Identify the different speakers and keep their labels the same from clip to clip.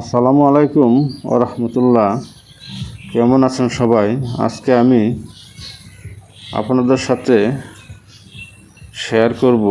Speaker 1: আসসালামু আলাইকুম ও রহমতুল্লাহ। কেমন আছেন সবাই? আজকে আমি আপনাদের সাথে শেয়ার করব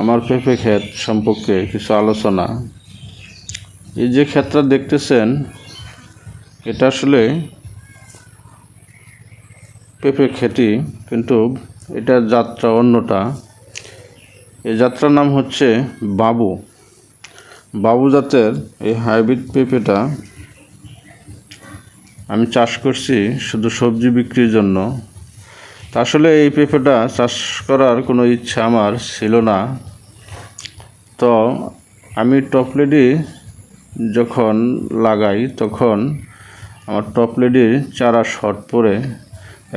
Speaker 1: আমার পেঁপে ক্ষেত সম্পর্কে কিছু আলোচনা। এই যে ক্ষেতটা দেখতেছেন, এটা আসলে পেঁপে খেতি, কিন্তু এটার যাত্রা অন্যটা। এই যাত্রার নাম হচ্ছে বাবু। বাবু জাতের এই হাইব্রিড পেঁপেটা আমি চাষ করছি শুধু সবজি বিক্রির জন্য। আসলে এই পেঁপেটা চাষ করার কোনো ইচ্ছা আমার ছিল না। তো আমি টপলেডি যখন লাগাই, তখন আমার টপলেডির চারা শর্ট পড়ে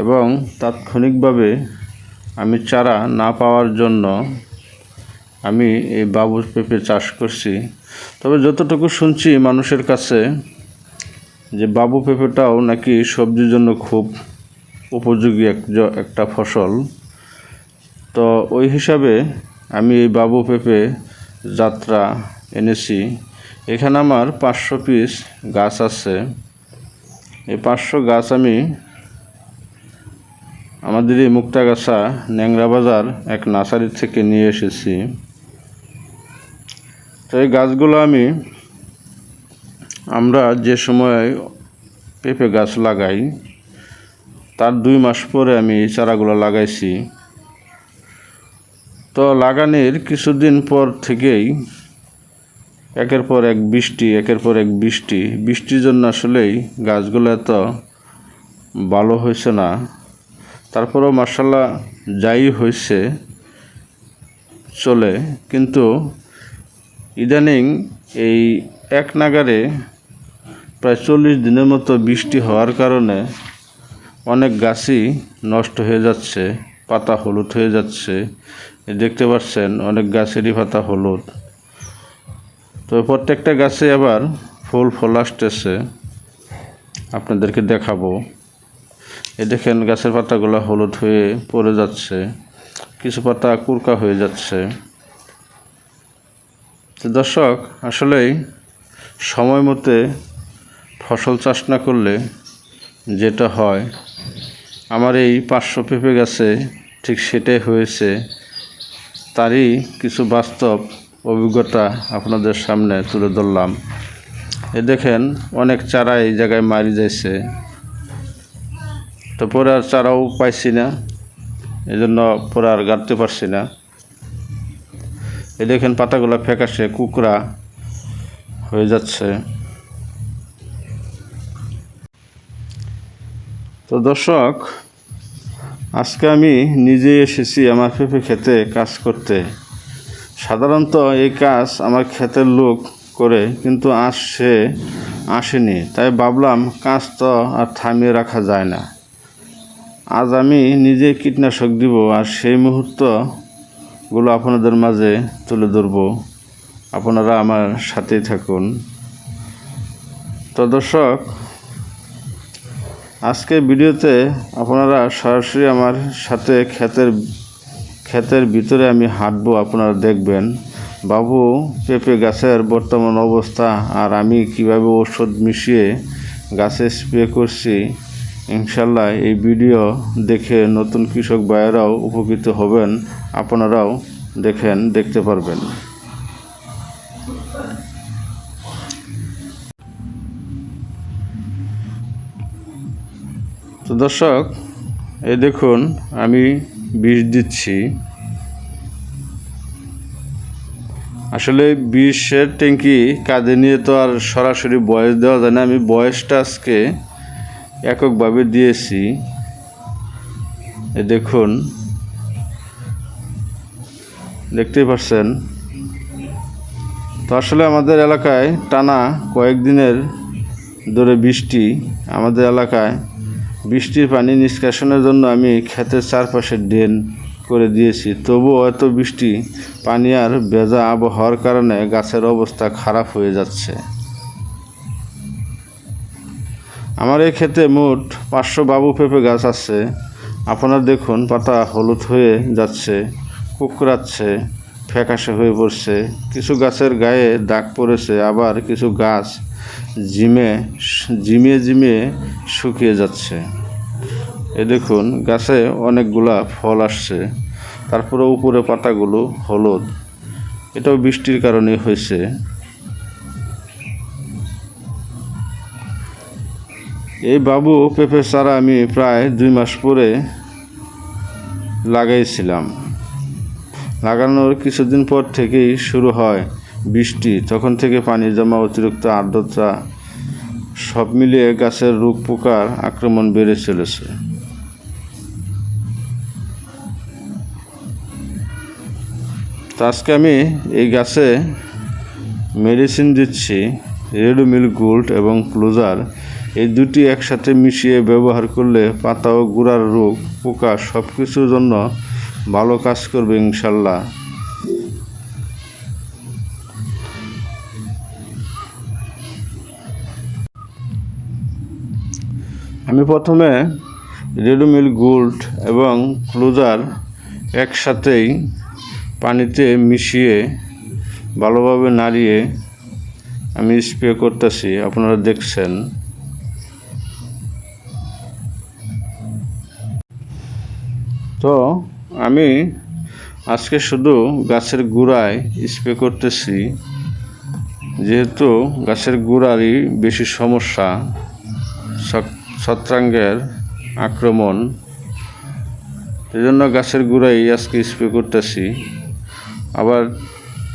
Speaker 1: এবং তাৎক্ষণিকভাবে আমি চারা না পাওয়ার জন্য আমি এই বাবুর পেঁপে চাষ করছি। তবে যতটুকু শুনছি মানুষের কাছে যে বাবু পেঁপেটাও নাকি সবজির জন্য খুব উপযোগী এক একটা ফসল। তো ওই হিসাবে আমি এই বাবু পেঁপে যাত্রা এনেছি। এখানে আমার পাঁচশো পিস গাছ আছে। এই পাঁচশো গাছ আমি আমাদের এই মুক্তাগাছা ন্যাংরা বাজার এক নার্সারি থেকে নিয়ে এসেছি। তো এই গাছগুলো আমি, আমরা যে সময় পেঁপে গাছ লাগাই, তার দুই মাস পরে আমি এই চারাগুলো লাগাইছি। তো লাগানোর কিছুদিন পর থেকেই একের পর এক বৃষ্টি, একের পর এক বৃষ্টি। বৃষ্টির জন্য আসলেই গাছগুলো এত ভালো হয়েছে না। তারপরেও মার্শাল্লাহ যাই হয়েছে, চলে। কিন্তু ইদানিং এই এক নাগারে প্রায় চল্লিশ দিনের মতো বৃষ্টি হওয়ার কারণে অনেক গাছই নষ্ট হয়ে যাচ্ছে, পাতা হলুদ হয়ে যাচ্ছে। দেখতে পাচ্ছেন, অনেক গাছেরই পাতা হলুদ। তো প্রত্যেকটা গাছে আবার ফুল ফল আসতেছে। আপনাদেরকে দেখাবো। এ দেখেন, গাছের পাতাগুলো হলুদ হয়ে পড়ে যাচ্ছে। কিছু পাতা কুরকা হয়ে যাচ্ছে। তো দর্শক, আসলেই সময় মতে ফসল চাষ না করলে যেটা হয়, আমার এই পাঁচশো পেঁপে গাছে ঠিক সেটাই হয়েছে। তারই কিছু বাস্তব অভিজ্ঞতা আপনাদের সামনে তুলে ধরলাম। এ দেখেন, অনেক চারা এই জায়গায় মারি যাইছে। তো পরে আর চারাও পাইছি না এই জন্য পরে আর গাড়তে পারছি না। এই দেখেন পাতাগুলো ফ্যাকাশে কুকড়া হয়ে যাচ্ছে। তো দর্শক, আজকে আমি নিজে এসেছি আমার পেঁপে খেতে কাজ করতে। সাধারণত এই কাজ আমার ক্ষেতের লোক করে, কিন্তু আজ সে আসেনি। তাই ভাবলাম কাজ তো আর থামিয়ে রাখা যায় না। আজ আমি নিজে কীটনাশক দিব, আর সেই মুহূর্তগুলো আপনাদের মাঝে তুলে ধরব। আপনারা আমার সাথেই থাকুন। তো দর্শক, আজকে ভিডিওতে আপনারা সরাসরি আমার সাথে ক্ষেতের ক্ষেতের ভিতরে আমি হাঁটবো, আপনারা দেখবেন। বাবু পেঁপে গাছের বর্তমান অবস্থা আর আমি কীভাবে ওষুধ মিশিয়ে গাছে স্প্রে করছি ইনশাল্লাহ এই ভিডিও দেখে নতুন কৃষক ভাইয়েরাও উপকৃত হবেন। আপনারাও দেখেন, দেখতে পারবেন। তো দর্শক, এই দেখুন, আমি বিষ দিচ্ছি। আসলে বিষের ট্যাঙ্কি কাঁধে নিয়ে তো আর সরাসরি বয়স দেওয়া যায় না। আমি বয়সটা আজকে এককভাবে দিয়েছি। দেখুন। দেখতেই পাচ্ছেন তো আসলে আমাদের এলাকায় টানা কয়েকদিনের ধরে বৃষ্টি। আমাদের এলাকায় বৃষ্টির পানি নিষ্কাশনের জন্য আমি ক্ষেতের চারপাশে ড্রেন করে দিয়েছি। তবুও এত বৃষ্টি, পানি আর ভেজা আবহাওয়ার কারণে গাছের অবস্থা খারাপ হয়ে যাচ্ছে। আমার এই ক্ষেতে মোট পাঁচশো বাবু পেঁপে গাছ আছে। আপনারা দেখুন, পাতা হলুদ হয়ে যাচ্ছে, কুকড়াচ্ছে, ফ্যাকাশে হয়ে পড়ছে। কিছু গাছের গায়ে দাগ পড়েছে, আবার কিছু গাছ জিমে, জিমিয়ে জিমিয়ে শুকিয়ে যাচ্ছে। এ দেখুন, গাছে অনেকগুলা ফল আসছে। তারপরে উপরে পাতাগুলো হলুদ। এটাও বৃষ্টির কারণে হয়েছে। এই বাবু পেঁপে চারা আমি প্রায় দুই মাস পরে লাগাইছিলাম। লাগানোর কিছুদিন পর থেকেই শুরু হয় বৃষ্টি। তখন থেকে পানি জমা, অতিরিক্ত আর্দ্রতা, সব মিলিয়ে গাছের রোগ পোকার আক্রমণ বেড়ে চলেছে। আজকে আমি এই গাছে মেডিসিন দিচ্ছি রেডোমিল গোল্ড এবং ক্লোজার এই দুটি একসাথে মিশিয়ে ব্যবহার করলে পাতা ও গুড়ার রোগ, পোকা সব কিছুর জন্য ভালো কাজ করবে ইনশাল্লাহ। আমি প্রথমে রেডোমিল গোল্ড এবং ক্লোজার একসাথেই পানিতে মিশিয়ে ভালোভাবে নাড়িয়ে আমি স্প্রে করতেছি, আপনারা দেখছেন। তো আমি আজকে শুধু গাছের গোড়ায় স্প্রে করতেছি, যেহেতু গাছের গোড়ারই বেশি সমস্যা ছত্রাঙ্গের আক্রমণ, এজন্য গাছের গোড়ায় আজকে স্প্রে করতেছি। আবার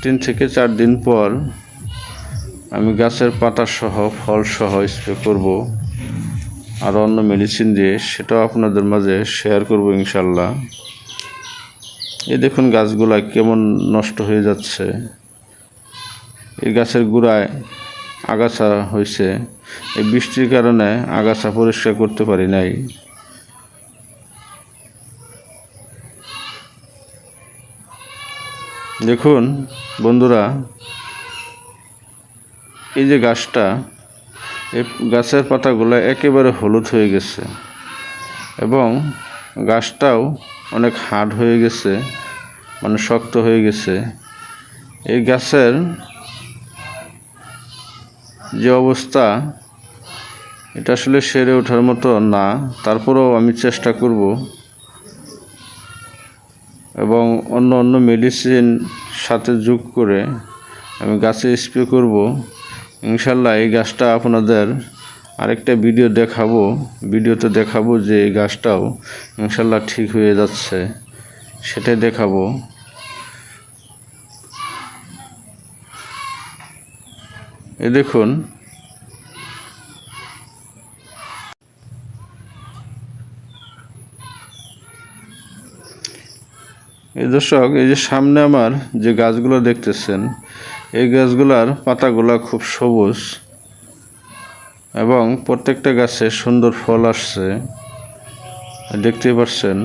Speaker 1: তিন থেকে চার দিন পর আমি গাছের পাতা সহ ফল সহ স্প্রে করব। আর অন্য মেডিসিন দিয়ে সেটাও আপনাদের মাঝে শেয়ার করব ইনশাল্লাহ এই দেখুন গাছগুলা কেমন নষ্ট হয়ে যাচ্ছে। এই গাছের গোড়ায় আগাছা হয়েছে। এই বৃষ্টির কারণে আগাছা পরিষ্কার করতে পারি নাই। দেখুন বন্ধুরা, এই যে গাছটা এই গাছের পাতাগুলো একেবারে হলুদ হয়ে গেছে এবং গাছটাও অনেক হার্ড হয়ে গেছে মানে শক্ত হয়ে গেছে। এই গাছের যে অবস্থা, এটা আসলে সেরে ওঠার মতো না, তারপরেও আমি চেষ্টা করব। এবং অন্য অন্য মেডিসিন সাথে যোগ করে আমি গাছে স্প্রে করব। ইনশাল্লাহ এই গাছটা আপনাদের আরেকটা ভিডিও দেখাবো, ভিডিওতে দেখাবো যে এই গাছটাও ইনশাল্লাহ ঠিক হয়ে যাচ্ছে, সেটাই দেখাবো। এ দেখুন। এই দর্শক, এই যে সামনে আমার যে গাছগুলো দেখতেছেন এই গাছগুলার পাতাগুলা খুব সবুজ এবং প্রত্যেকটা গাছে সুন্দর ফল আসছে। দেখতে পাচ্ছেন।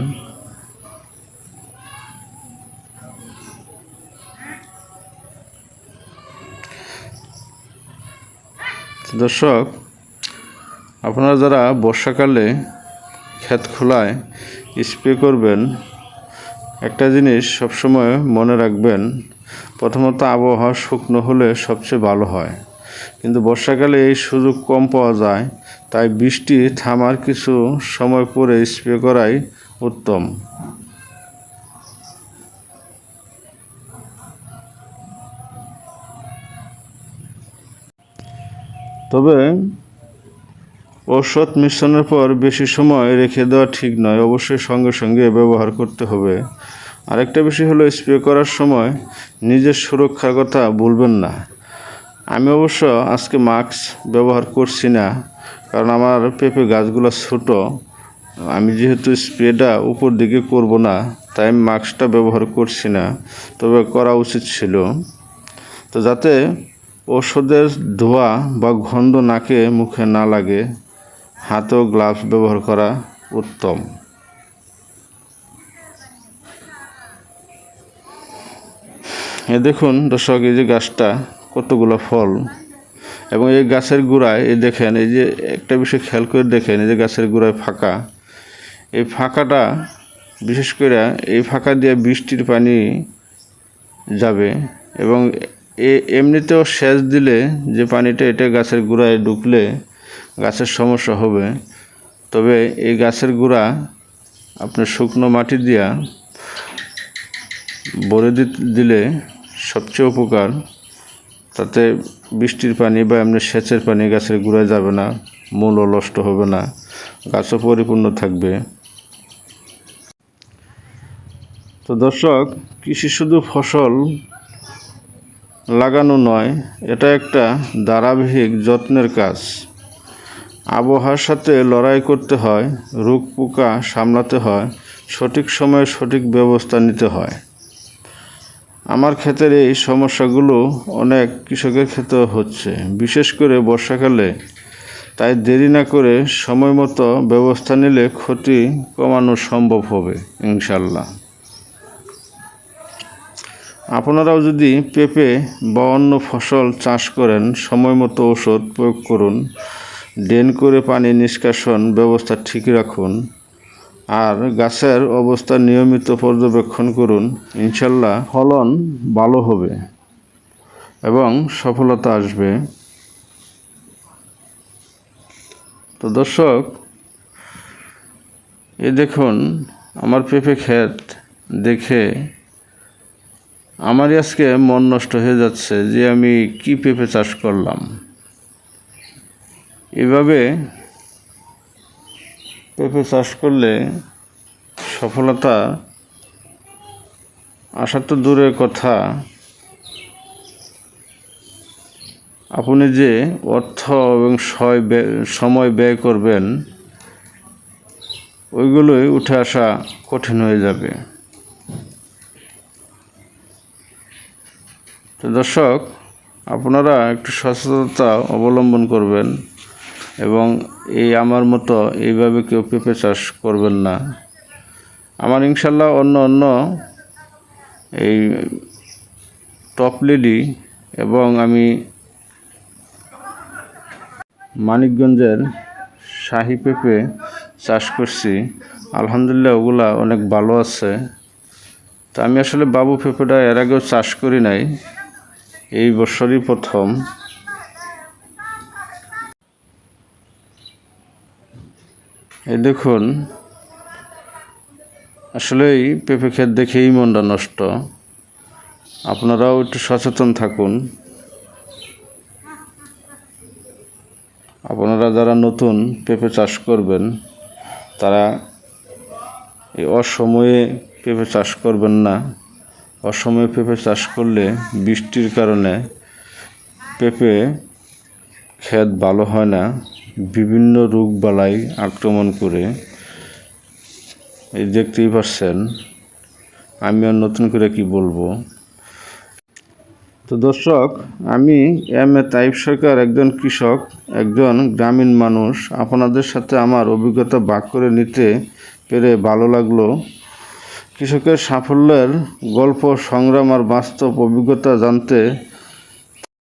Speaker 1: দর্শক, আপনারা যারা বর্ষাকালে ক্ষেত খোলায় স্প্রে করবেন, একটা জিনিস সবসময় মনে রাখবেন প্রথমত আবহাওয়া শুকনো হলে সবচেয়ে ভালো হয়। কিন্তু বর্ষাকালে এই সুযোগ কম পাওয়া যায়, তাই বৃষ্টি, থামার কিছু সময় পরে স্প্রে করাই উত্তম। তবে ঔষধ মিশ্রণের পর বেশি সময় রেখে দেওয়া ঠিক নয়, অবশ্যই সঙ্গে সঙ্গে ব্যবহার করতে হবে। আরেকটা বিষয় হলো, স্প্রে করার সময় নিজের সুরক্ষার কথা ভুলবেন না। আমি অবশ্য আজকে মাস্ক ব্যবহার করছি না, কারণ আমার পেঁপে গাছগুলো ছোট। আমি যেহেতু স্প্রেটা উপর দিকে করব না, তাই আমি মাস্কটা ব্যবহার করছি না। তবে করা উচিত ছিল। তো যাতে ওষুধের ধোয়া বা গন্ধ নাকে, মুখে না লাগে, হাতেও গ্লাভস ব্যবহার করা উত্তম। এ দেখুন দর্শক, এই যে গাছটা কতগুলো ফল। এবং এই গাছের গোড়ায়, এই দেখেন, এই যে একটা বিষয় খেয়াল করে দেখেন, এই যে গাছের গোড়ায় ফাঁকা। এই ফাঁকাটা, বিশেষ করে এই ফাঁকা দিয়ে বৃষ্টির পানি যাবে। এবং এমনিতেও সেচ দিলে যে পানিটা এটা গাছের গোড়ায় ঢুকলে গাছের সমস্যা হবে। তবে এই গাছের গোড়া আপনার শুকনো মাটি দিয়া ভরে দিলে সবচেয়ে উপকার, তাতে বৃষ্টির পানি বা এমনি সেচের পানি গাছের গোড়ায় যাবে না, মূলও নষ্ট হবে না, গাছও পরিপূর্ণ থাকবে। তো দর্শক, কৃষি শুধু ফসল লাগানো নয়, এটা একটা ধারাবাহিক যত্নের কাজ। আবহাওয়ার সাথে লড়াই করতে হয়, রোগ পোকা সামলাতে হয়, সঠিক সময়ে সঠিক ব্যবস্থা নিতে হয়। আমার ক্ষেতের এই সমস্যাগুলো অনেক কৃষকের ক্ষেত্রেও হচ্ছে। বিশেষ করে বর্ষাকালে তাই দেরি না করে সময় মতো ব্যবস্থা নিলে ক্ষতি কমানো সম্ভব হবে ইনশাল্লাহ আপনারাও যদি পেঁপে বা অন্য ফসল চাষ করেন, সময় মতো ওষুধ প্রয়োগ করুন, ড্রেন করে পানি নিষ্কাশন ব্যবস্থা ঠিক রাখুন। আর গাছের অবস্থা নিয়মিত পর্যবেক্ষণ করুন। ইনশাল্লাহ ফলন ভালো হবে এবং সফলতা আসবে। তো দর্শক, এ দেখুন, আমার পেঁপে ক্ষেত দেখে আমারই আজকে মন নষ্ট হয়ে যাচ্ছে যে আমি কি পেঁপে চাষ করলাম। এভাবে পেঁপে চাষ করলে সফলতা আসা তো দূরের কথা। আপনি যে অর্থ এবং সময় ব্যয় করবেন, ওইগুলোই উঠে আসা কঠিন হয়ে যাবে। তো দর্শক, আপনারা একটু সচেতনতা অবলম্বন করবেন। এবং এই আমার মতো এইভাবে কেউ পেঁপে চাষ করবেন না। আমার ইনশাল্লাহ অন্য অন্য এই টপ লিডি এবং আমি মানিকগঞ্জের শাহি পেঁপে চাষ করছি। আলহামদুলিল্লাহ ওগুলা অনেক ভালো আছে। তা আমি আসলে বাবু পেঁপেটা এর আগেও চাষ করি নাই। এই বছরই প্রথম। এই দেখুন আসলে এই পেঁপে ক্ষেত দেখেই মনটা নষ্ট। আপনারাও একটু সচেতন থাকুন। আপনারা যারা নতুন পেঁপে চাষ করবেন, তারা এই অসময়ে পেঁপে চাষ করবেন না। অসময়ে পেঁপে চাষ করলে বৃষ্টির কারণে পেঁপে ক্ষেত ভালো হয় না। বিভিন্ন রোগ বালাই আক্রমণ করে, এই দেখতেই পাচ্ছেন, আমি আর নতুন করে কি বলব? তো দর্শক, আমি এম এ তাইব সরকার একজন কৃষক, একজন গ্রামীণ মানুষ। আপনাদের সাথে আমার অভিজ্ঞতা ভাগ করে নিতে পেরে ভালো লাগল। কৃষকের সাফল্যের গল্প, সংগ্রাম আর বাস্তব অভিজ্ঞতা জানতে